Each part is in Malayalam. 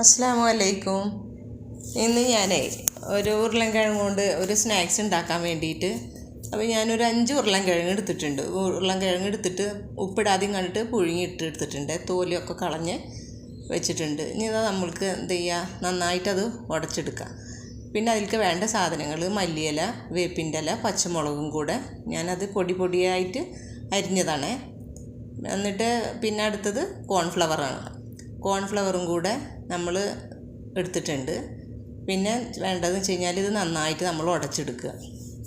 അസ്സാം വലൈക്കും ഇന്ന് ഞാൻ ഒരു ഉരുളൻകിഴങ്ങ് കൊണ്ട് ഒരു സ്നാക്സ് ഉണ്ടാക്കാൻ വേണ്ടിയിട്ട് അപ്പോൾ ഞാനൊരു അഞ്ച് ഉരുളൻകിഴങ്ങ് എടുത്തിട്ടുണ്ട്. ഉരുളൻകിഴങ്ങ് എടുത്തിട്ട് ഉപ്പിടാതെയും കണ്ടിട്ട് പുഴുങ്ങിയിട്ട് എടുത്തിട്ടുണ്ട് തോലിയൊക്കെ കളഞ്ഞ് വെച്ചിട്ടുണ്ട്. ഇനി അത് നമ്മൾക്ക് എന്ത് ചെയ്യുക നന്നായിട്ടത് ഉടച്ചെടുക്കാം. പിന്നെ അതിലേക്ക് വേണ്ട സാധനങ്ങൾ മല്ലിയില വേപ്പിന്റെ ഇല പച്ചമുളകും കൂടെ ഞാനത് പൊടി പൊടിയായിട്ട് അരിഞ്ഞതാണേ. എന്നിട്ട് പിന്നെ അടുത്തത് കോൺഫ്ലവറാണ് കോൺഫ്ലവറും കൂടെ നമ്മൾ എടുത്തിട്ടുണ്ട്. പിന്നെ വേണ്ടതെന്ന് വെച്ച് കഴിഞ്ഞാൽ ഇത് നന്നായിട്ട് നമ്മൾ ഉടച്ചെടുക്കുക.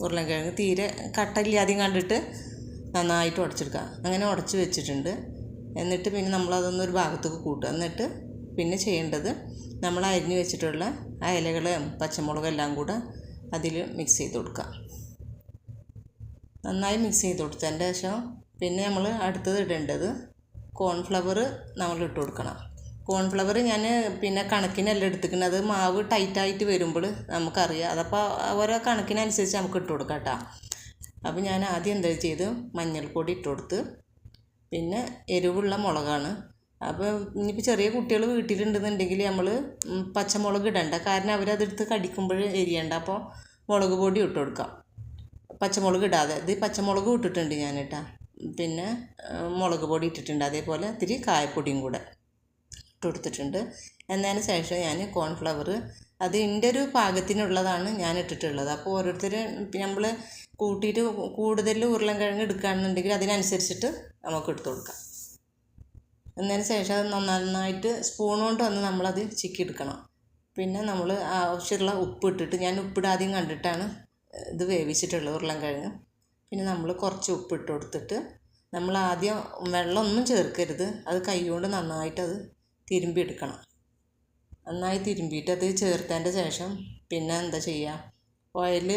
ഉരുളക്കിഴങ്ങ് തീരെ കട്ടില്ലാതെയും കണ്ടിട്ട് നന്നായിട്ട് ഉടച്ചെടുക്കുക. അങ്ങനെ ഉടച്ച് വെച്ചിട്ടുണ്ട്. എന്നിട്ട് പിന്നെ നമ്മളതൊന്ന് ഒരു ഭാഗത്തേക്ക് കൂട്ടുക. എന്നിട്ട് പിന്നെ ചെയ്യേണ്ടത് നമ്മൾ അരിഞ്ഞ് വെച്ചിട്ടുള്ള ആ ഇലകളും പച്ചമുളകും എല്ലാം കൂടെ അതിൽ മിക്സ് ചെയ്ത് കൊടുക്കുക. നന്നായി മിക്സ് ചെയ്ത് കൊടുത്തതിന്റെ ശേഷം പിന്നെ നമ്മൾ അടുത്തത് ഇടേണ്ടത് കോൺഫ്ലവർ നമ്മൾ ഇട്ട് കൊടുക്കണം. കോൺഫ്ലവർ ഞാൻ പിന്നെ കണക്കിനല്ല എടുത്തിരിക്കുന്നത് അത് മാവ് ടൈറ്റായിട്ട് വരുമ്പോൾ നമുക്കറിയാം. അതപ്പോൾ ഓരോ കണക്കിനനുസരിച്ച് നമുക്ക് ഇട്ട് കൊടുക്കാം കേട്ടോ. അപ്പോൾ ഞാൻ ആദ്യം എന്താ ചെയ്ത്? മഞ്ഞൾപ്പൊടി ഇട്ട് കൊടുത്ത്. പിന്നെ എരിവുള്ള മുളകാണ്. അപ്പോൾ ഇനിയിപ്പോൾ ചെറിയ കുട്ടികൾ വീട്ടിലുണ്ടെന്നുണ്ടെങ്കിൽ നമ്മൾ പച്ചമുളക് ഇടണ്ട. കാരണം അവരതെടുത്ത് കടിക്കുമ്പോൾ എരിയണ്ട. അപ്പോൾ മുളക് പൊടി ഇട്ട് കൊടുക്കാം. പച്ചമുളക് ഇടാതെ. ഇത് പച്ചമുളക് ഇട്ടിട്ടുണ്ട് ഞാൻ കേട്ടോ പിന്നെ മുളക് പൊടി ഇട്ടിട്ടുണ്ട്. അതേപോലെ ഇത്തിരി കായപ്പൊടിയും കൂടെ. ഇട്ട് കൊടുത്തിട്ടുണ്ട് എന്നതിന് ശേഷം ഞാൻ കോൺഫ്ലവർ അത് എന്റെ ഒരു പാകത്തിനുള്ളതാണ് ഞാൻ ഇട്ടിട്ടുള്ളത്. അപ്പോൾ ഓരോരുത്തർ നമ്മൾ കൂട്ടിയിട്ട് കൂടുതൽ ഉരുളൻകിഴങ്ങ് എടുക്കുകയാണെന്നുണ്ടെങ്കിൽ അതിനനുസരിച്ചിട്ട് നമുക്ക് എടുത്തു കൊടുക്കാം. എന്നതിന് ശേഷം അത് നന്നായിട്ട് സ്പൂൺ കൊണ്ട് വന്ന് നമ്മളത് ചിക്കി എടുക്കണം. പിന്നെ നമ്മൾ ആവശ്യമുള്ള ഉപ്പ് ഇട്ടിട്ട് ഞാൻ ഉപ്പിടാദ്യം കണ്ടിട്ടാണ് ഇത് വേവിച്ചിട്ടുള്ളത് ഉരുളൻകിഴങ്ങ്. പിന്നെ നമ്മൾ കുറച്ച് ഉപ്പ് ഇട്ട് കൊടുത്തിട്ട് നമ്മൾ ആദ്യം വെള്ളമൊന്നും ചേർക്കരുത്. അത് കൈ കൊണ്ട് നന്നായിട്ട് അത് തിരുമ്പി എടുക്കണം നന്നായി തിരുമ്പിയിട്ട് അത് ചേർത്തതിന്റെ ശേഷം പിന്നെ എന്താ ചെയ്യുക? ഓയിൽ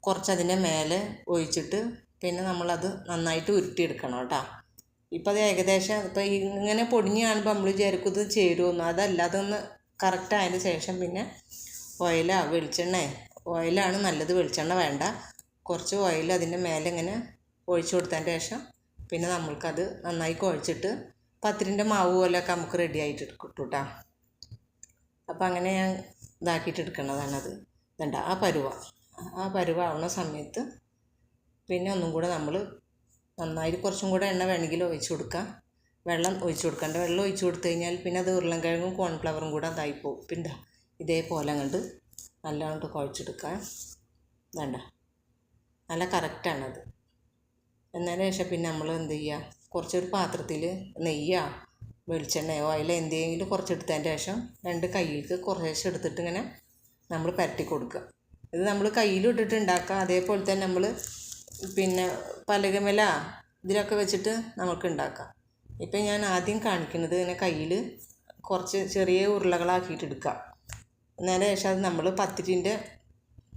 കുറച്ച് അതിന്റെ മേലെ ഒഴിച്ചിട്ട് പിന്നെ നമ്മളത് നന്നായിട്ട് ഉരുട്ടിയെടുക്കണം കേട്ടോ. ഇപ്പം അത് ഏകദേശം ഇപ്പം ഇങ്ങനെ പൊടിഞ്ഞ് കാണുമ്പോൾ നമ്മൾ വിചാരിക്കും ഇത് ചേരുമെന്ന് അതല്ല അതൊന്ന് കറക്റ്റ് ആയതിന് ശേഷം പിന്നെ ഓയിലാ വെളിച്ചെണ്ണ. ഓയിലാണ് നല്ലത് വെളിച്ചെണ്ണ വേണ്ട. കുറച്ച് ഓയിൽ അതിന്റെ മേലെ ഇങ്ങനെ ഒഴിച്ചു കൊടുത്തതിന്റെ ശേഷം പിന്നെ നമ്മൾക്കത് നന്നായി കുഴച്ചിട്ട് പത്തിരിന്റെ മാവ് പോലെയൊക്കെ നമുക്ക് റെഡി ആയിട്ട് കിട്ടും കേട്ടോ അപ്പോൾ അങ്ങനെ ഞാൻ ഇതാക്കിയിട്ട് എടുക്കണതാണത് വേണ്ട ആ പരുവ. ആ പരുവ ആവുന്ന സമയത്ത് പിന്നെ ഒന്നും കൂടെ നമ്മൾ നന്നായി കുറച്ചും കൂടെ എണ്ണ വേണമെങ്കിൽ ഒഴിച്ചു കൊടുക്കാം. വെള്ളം ഒഴിച്ചു കൊടുക്കണ്ട വെള്ളം ഒഴിച്ചു കൊടുത്തു കഴിഞ്ഞാൽ പിന്നെ അത് ഉരുളൻകിഴങ്ങും കോൺഫ്ലവറും കൂടെ അതായി പോകും പിന്നെ ഇതേപോലെ അങ്ങോട്ട് നല്ലോണം കുഴച്ചെടുക്കാം. വേണ്ട നല്ല കറക്റ്റാണത് എന്നതിന് ശേഷം പിന്നെ നമ്മൾ എന്ത് ചെയ്യുക കുറച്ചൊരു പാത്രത്തിൽ നെയ്യോ വെളിച്ചെണ്ണയോ അതിൽ എന്തെങ്കിലും കുറച്ചെടുത്തതിന്റെ ശേഷം രണ്ട് കയ്യിലേക്ക് കുറേശ്ശെ എടുത്തിട്ട് ഇങ്ങനെ നമ്മൾ പരട്ടി കൊടുക്കുക ഇത് നമ്മൾ കയ്യിലിട്ടിട്ട് ഉണ്ടാക്കുക അതേപോലെ തന്നെ നമ്മൾ പിന്നെ പലകമല ഇതിലൊക്കെ വെച്ചിട്ട് നമുക്ക് ഉണ്ടാക്കാം ഇപ്പം ഞാൻ ആദ്യം കാണിക്കുന്നത് ഇങ്ങനെ കയ്യിൽ കുറച്ച് ചെറിയ ഉരുളകളാക്കിയിട്ട് എടുക്കുക എന്നതിന് ശേഷം അത് നമ്മൾ പത്തിരിന്റെ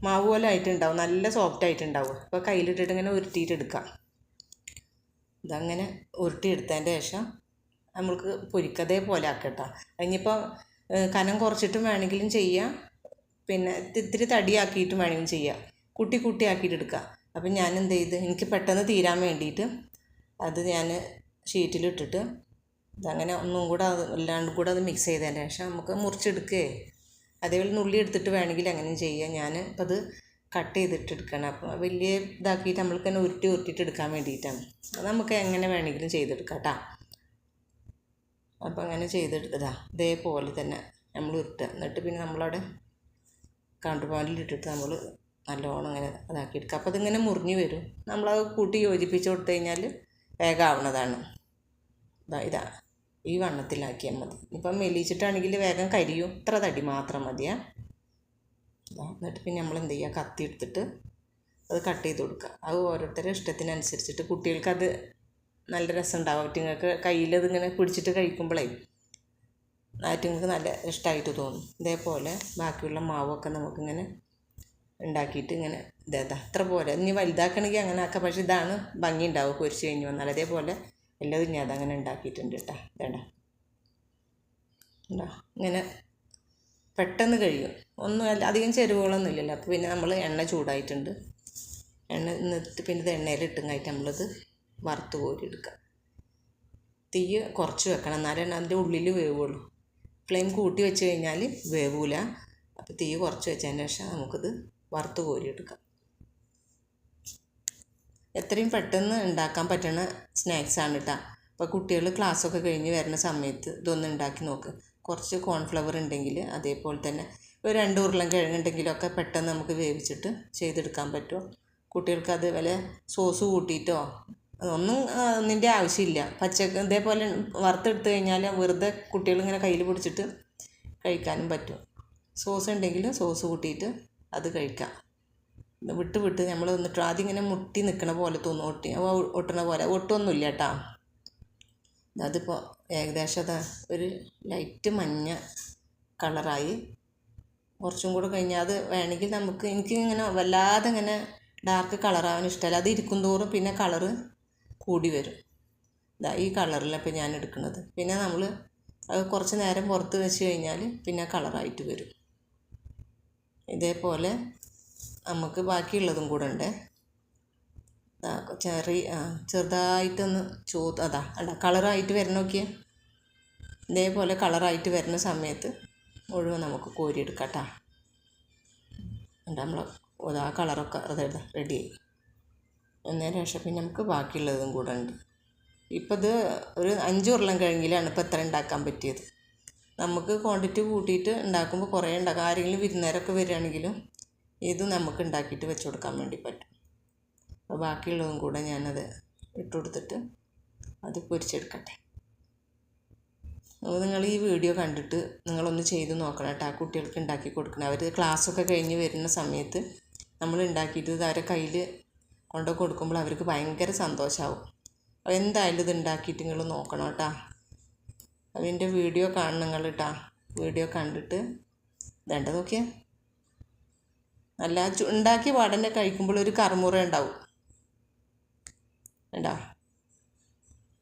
മാവ് പോലെ ആയിട്ടുണ്ടാവും. നല്ല സോഫ്റ്റ് ആയിട്ടുണ്ടാവും. അപ്പോൾ കയ്യിലിട്ടിട്ട് ഇങ്ങനെ ഉരുട്ടിയിട്ട് എടുക്കാം. ഇതങ്ങനെ ഉരുട്ടിയെടുത്തതിന്റെ ശേഷം നമ്മൾക്ക് പൊരിക്കതേ പോലെ ആക്കട്ടോ അതിനിപ്പോൾ കനം കുറച്ചിട്ടും വേണമെങ്കിലും ചെയ്യാം. പിന്നെ ഇത്തിരി തടിയാക്കിയിട്ടും വേണമെങ്കിലും ചെയ്യാം. കുട്ടി കുട്ടി ആക്കിയിട്ട് എടുക്കുക അപ്പം ഞാൻ എന്ത് ചെയ്ത് എനിക്ക് പെട്ടെന്ന് തീരാൻ വേണ്ടിയിട്ട് അത് ഞാൻ ഷീറ്റിലിട്ടിട്ട് ഇതങ്ങനെ ഒന്നും കൂടെ അത് എല്ലാണ്ടും കൂടെ അത് മിക്സ് ചെയ്തതിന് ശേഷം നമുക്ക് മുറിച്ചെടുക്കുകയെ അതേപോലെ നുള്ളി എടുത്തിട്ട് വേണമെങ്കിൽ അങ്ങനെയും ചെയ്യാം. ഞാൻ ഇപ്പം അത് കട്ട് ചെയ്തിട്ട് എടുക്കണം അപ്പോൾ വലിയ ഇതാക്കിയിട്ട് നമ്മൾക്ക് തന്നെ ഉരുട്ടി ഉരുട്ടിയിട്ട് എടുക്കാൻ വേണ്ടിയിട്ടാണ്. അത് നമുക്ക് എങ്ങനെ വേണമെങ്കിലും ചെയ്തെടുക്കാം കേട്ടോ അപ്പോൾ അങ്ങനെ ചെയ്തെടുത്തതാ ഇതേപോലെ തന്നെ നമ്മൾ ഉരുട്ടുക. എന്നിട്ട് പിന്നെ നമ്മളവിടെ കൗണ്ടർ പോയിന്റിൽ ഇട്ടിട്ട് നമ്മൾ നല്ലോണം അങ്ങനെ അതാക്കി എടുക്കുക അപ്പോൾ അതിങ്ങനെ മുറിഞ്ഞ് വരും. നമ്മളത് കൂട്ടി യോജിപ്പിച്ച് കൊടുത്തു കഴിഞ്ഞാൽ വേഗം ആവണതാണ് ഇതാ ഇതാ ഈ വണ്ണത്തിലാക്കിയാൽ മതി. ഇപ്പം മെലിച്ചിട്ടാണെങ്കിൽ വേഗം കരിയും. ഇത്ര തടി മാത്രം മതിയാ. എന്നിട്ട് പിന്നെ നമ്മൾ എന്ത് ചെയ്യുക? കത്തി എടുത്തിട്ട് അത് കട്ട് ചെയ്ത് കൊടുക്കുക. അത് ഓരോരുത്തരുടെ ഇഷ്ടത്തിനനുസരിച്ചിട്ട് കുട്ടികൾക്കത് നല്ല രസം ഉണ്ടാവും അവറ്റിങ്ങൾക്ക് കയ്യിൽ ഇതിങ്ങനെ പിടിച്ചിട്ട് കഴിക്കുമ്പോഴേ ആറ്റുങ്ങൾക്ക് നല്ല ഇഷ്ടമായിട്ട് തോന്നും. ഇതേപോലെ ബാക്കിയുള്ള മാവൊക്കെ നമുക്കിങ്ങനെ ഉണ്ടാക്കിയിട്ട് ഇങ്ങനെ ഇതേതാ അത്ര പോലെ. ഇനി വലുതാക്കണമെങ്കിൽ അങ്ങനെ ആക്കാം. പക്ഷേ ഇതാണ് ഭംഗി ഉണ്ടാവും പൊരിച്ച് കഴിഞ്ഞ് വന്നാൽ. അതേപോലെ എല്ലാതും ഞാൻ അതങ്ങനെ ഉണ്ടാക്കിയിട്ടുണ്ട് കേട്ടോ. ഇതേണ്ട ഇങ്ങനെ പെട്ടെന്ന് കഴിയും. ഒന്നും അധികം ചെരുവുകളൊന്നും ഇല്ലല്ലോ. അപ്പോൾ പിന്നെ നമ്മൾ എണ്ണ ചൂടായിട്ടുണ്ട്. എണ്ണ നിർത്തി പിന്നെ ഇത് എണ്ണയിലിട്ടും കഴിഞ്ഞിട്ട് നമ്മളിത് വറുത്ത് കോരിയെടുക്കുക. തീ കുറച്ച് വെക്കണം. എന്നാലേ അതിന്റെ ഉള്ളിൽ വേവുള്ളൂ. ഫ്ലെയിം കൂട്ടി വെച്ച് കഴിഞ്ഞാൽ വേവൂല. അപ്പോൾ തീ കുറച്ച് വെച്ചതിന് ശേഷം നമുക്കിത് വറുത്ത് കോരിയെടുക്കാം. എത്രയും പെട്ടെന്ന് ഉണ്ടാക്കാൻ പറ്റുന്ന സ്നാക്സാണ് കേട്ടോ അപ്പോൾ കുട്ടികൾ ക്ലാസ്സൊക്കെ കഴിഞ്ഞ് വരുന്ന സമയത്ത് ഇതൊന്ന് ഉണ്ടാക്കി നോക്ക്. കുറച്ച് കോൺഫ്ലവർ ഉണ്ടെങ്കിൽ അതേപോലെ തന്നെ ഒരു രണ്ട് ഉരുളൻ കിഴങ്ങുണ്ടെങ്കിലൊക്കെ പെട്ടെന്ന് നമുക്ക് വേവിച്ചിട്ട് ചെയ്തെടുക്കാൻ പറ്റും കുട്ടികൾക്ക് അതേപോലെ സോസ് കൂട്ടിയിട്ടോ? ഒന്നും ഒന്നിന്റെ ആവശ്യമില്ല. പച്ചക്ക് ഇതേപോലെ വറുത്തെടുത്ത് കഴിഞ്ഞാൽ വെറുതെ കുട്ടികൾ ഇങ്ങനെ കയ്യിൽ പിടിച്ചിട്ട് കഴിക്കാനും പറ്റും. സോസ് ഉണ്ടെങ്കിൽ സോസ് കൂട്ടിയിട്ട് അത് കഴിക്കാം. വിട്ട് വിട്ട് നമ്മൾ എന്നിട്ട് ആദ്യം ഇങ്ങനെ മുട്ടി നിൽക്കണ പോലെ തോന്നും ഒട്ടി ഒട്ടണ പോലെ. ഒട്ടൊന്നുമില്ല കേട്ടോ. അതിപ്പോൾ ഏകദേശം അതാ ഒരു ലൈറ്റ് മഞ്ഞ കളറായി. കുറച്ചും കൂടെ കഴിഞ്ഞാൽ അത് വേണമെങ്കിൽ നമുക്ക് എനിക്ക് ഇങ്ങനെ വല്ലാതെ ഇങ്ങനെ ഡാർക്ക് കളറാവാൻ ഇഷ്ടമല്ല. അത് ഇരിക്കും തോറും പിന്നെ കളറ് കൂടി വരും. ഇതാ ഈ കളറിലാണ് ഇപ്പോൾ ഞാൻ എടുക്കുന്നത്. പിന്നെ നമ്മൾ അത് കുറച്ച് നേരം പുറത്ത് വെച്ച് കഴിഞ്ഞാൽ പിന്നെ കളറായിട്ട് വരും. ഇതേപോലെ നമുക്ക് ബാക്കിയുള്ളതും കൂടെ ഉണ്ട്. ചെറിയ ആ ചെറുതായിട്ടൊന്ന് ചോ അതാ അല്ല കളറായിട്ട് വരണം നോക്കിയേ. ഇതേപോലെ കളറായിട്ട് വരുന്ന സമയത്ത് മുഴുവൻ നമുക്ക് കോരിയെടുക്കാം കേട്ടോ എന്നിട്ട് നമ്മൾ ആ കളറൊക്കെ അതായത് റെഡിയായി എന്നതിന് ശേഷം പിന്നെ നമുക്ക് ബാക്കിയുള്ളതും കൂടെ ഉണ്ട്. ഇപ്പം ഇത് ഒരു അഞ്ച് ഉരുളം കഴിഞ്ഞിലാണ് ഇപ്പോൾ എത്ര ഉണ്ടാക്കാൻ പറ്റിയത്. നമുക്ക് ക്വാണ്ടിറ്റി കൂട്ടിയിട്ട് ഉണ്ടാക്കുമ്പോൾ കുറേ ഉണ്ടാക്കാം. ആരെങ്കിലും വിരുന്നേരമൊക്കെ വരികയാണെങ്കിലും ഇത് നമുക്ക് ഉണ്ടാക്കിയിട്ട് വെച്ച് കൊടുക്കാൻ വേണ്ടി പറ്റും. അപ്പോൾ ബാക്കിയുള്ളതും കൂടെ ഞാനത് ഇട്ട് കൊടുത്തിട്ട് അത് പൊരിച്ചെടുക്കട്ടെ. അപ്പോൾ നിങ്ങൾ ഈ വീഡിയോ കണ്ടിട്ട് നിങ്ങളൊന്ന് ചെയ്ത് നോക്കണം കേട്ടോ. ആ കുട്ടികൾക്ക് ഉണ്ടാക്കി കൊടുക്കണം. അവർ ക്ലാസ്സൊക്കെ കഴിഞ്ഞ് വരുന്ന സമയത്ത് നമ്മൾ ഉണ്ടാക്കിയിട്ട് അവരെ കയ്യിൽ കൊണ്ടു കൊടുക്കുമ്പോൾ അവർക്ക് ഭയങ്കര സന്തോഷമാവും അപ്പോൾ എന്തായാലും ഇത് ഉണ്ടാക്കിയിട്ട് നിങ്ങൾ നോക്കണം കേട്ടോ. അതിന്റെ വീഡിയോ കാണണം നിങ്ങൾ കേട്ടോ. വീഡിയോ കണ്ടിട്ട് വേണ്ട നോക്കിയാൽ നല്ല ഉണ്ടാക്കി പാടന്നെ കഴിക്കുമ്പോൾ ഒരു കറുമുറ ഉണ്ടാവും. വേണ്ട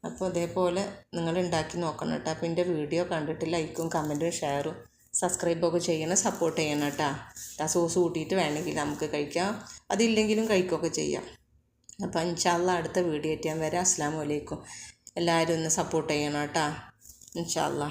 അപ്പോൾ അതേപോലെ നിങ്ങൾ ഉണ്ടാക്കി നോക്കണം കേട്ടോ. അപ്പോൾ എന്റെ വീഡിയോ കണ്ടിട്ട് ലൈക്കും കമന്റും ഷെയറും സബ്സ്ക്രൈബൊക്കെ ചെയ്യണം സപ്പോർട്ട് ചെയ്യണം കേട്ടോ. ആ സോസ് കൂട്ടിയിട്ട് വേണമെങ്കിൽ നമുക്ക് കഴിക്കാം. അതില്ലെങ്കിലും കഴിക്കുകയൊക്കെ ചെയ്യാം. അപ്പോൾ ഇൻഷാല്ല അടുത്ത വീഡിയോ എത്തിയാൽ വരാം. അസ്സാം വലൈക്കും എല്ലാവരും ഒന്ന് സപ്പോർട്ട് ചെയ്യണം കേട്ടോ. ഇൻഷാല്ല